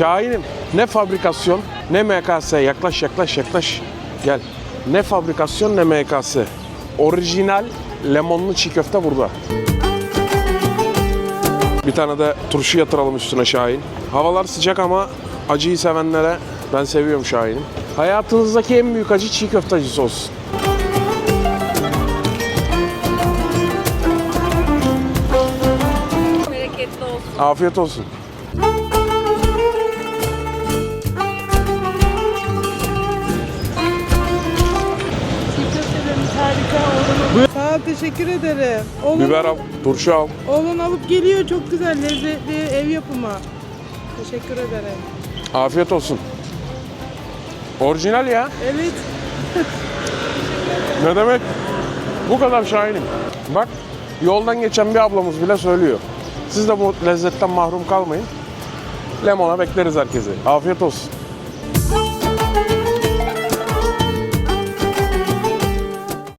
Şahinim ne fabrikasyon ne MKS yaklaş yaklaş yaklaş gel. Ne fabrikasyon ne MKS. Orijinal lemonlu çiğ köfte burada. Bir tane de turşu yatıralım üstüne Şahin. Havalar sıcak ama acıyı sevenlere ben seviyorum Şahin'im. Hayatınızdaki en büyük acı çiğ köfte acısı olsun. Bereketli olsun. Afiyet olsun. Ol, teşekkür ederim. Oğlum, Biber al, turşu al. oğlun alıp geliyor, çok güzel, lezzetli, ev yapımı. Teşekkür ederim. Afiyet olsun. Orijinal ya. Evet, Ne demek? Bu kadar şahinim. Bak yoldan geçen bir ablamız bile söylüyor. Siz de bu lezzetten mahrum kalmayın. Lemona bekleriz herkesi. Afiyet olsun.